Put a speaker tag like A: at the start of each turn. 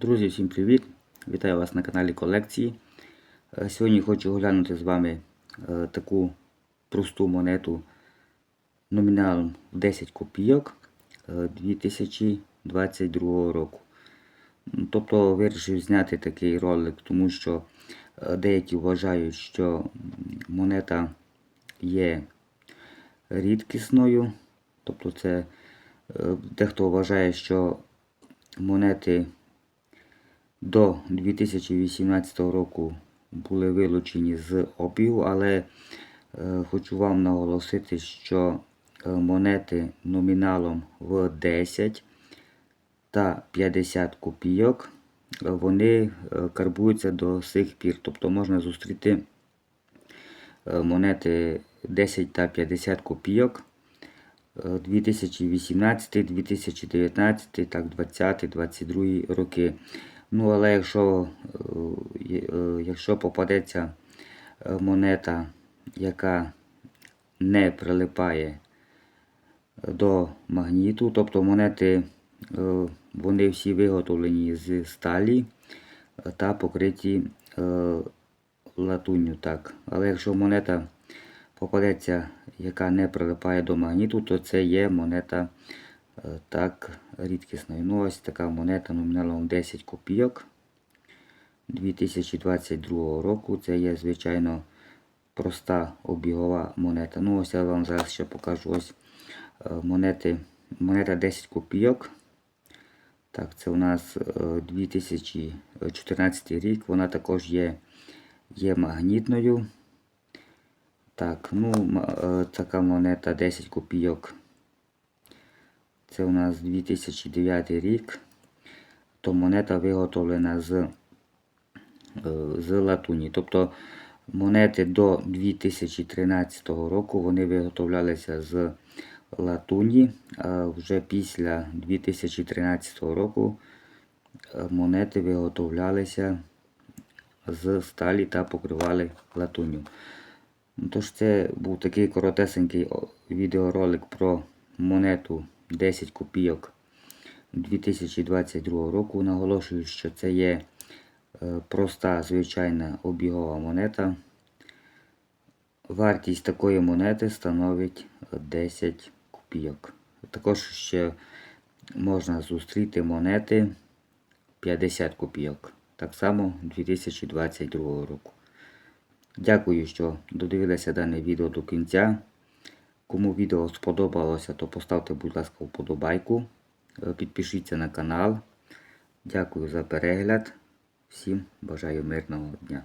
A: Друзі, всім привіт! Вітаю вас на каналі колекції. Е, Сьогодні хочу оглянути з вами е, таку просту монету номіналом 10 копійок е, 2022 року. Тобто вирішив зняти такий ролик, тому що е, деякі вважають, що монета є рідкісною. Тобто це е, дехто вважає, що монети до 2018 року були вилучені з обігу, але е, хочу вам наголосити, що е, монети номіналом в 10 та 50 копійок е, вони карбуються до сих пір. Тобто можна зустріти монети 10 та 50 копійок. е, 2018, 2019, так, 20, 22 роки. Ну, але якщо, е, е, якщо попадеться е, монета, яка не прилипає до магніту, тобто монети вони всі виготовлені з сталі та покриті латунню. Так. Але якщо монета попадеться, яка не прилипає до магніту, то це є монета так рідкісною. Ну, ось така монета номіналом 10 копійок 2022 року. Це є, звичайно, проста обігова монета. Ну, ось я вам зараз ще покажу ось е, монети. Монета 10 копійок. Так, це у нас е, 2014 рік. Вона також є, є магнітною. Так, ну, е, така монета 10 копійок. Це у нас 2009 рік. То монета виготовлена з, е, з латуні. Тобто монети до 2013 року вони виготовлялися з латуні. А вже після 2013 року е, монети виготовлялися з сталі та покривали латуню. Тож це був такий коротесенький відеоролик про монету 10 копійок 2022 року. Наголошую, що це є е, проста звичайна обігова монета. Вартість такої монети становить 10 копійок. Також ще можна зустріти монети 50 копійок. Так само 2022 року. Дякую, що додивилися дане відео до кінця. Кому відео сподобалося, то поставте, будь ласка, вподобайку. Е, Підпишіться на канал. Дякую за перегляд. Всім бажаю мирного дня.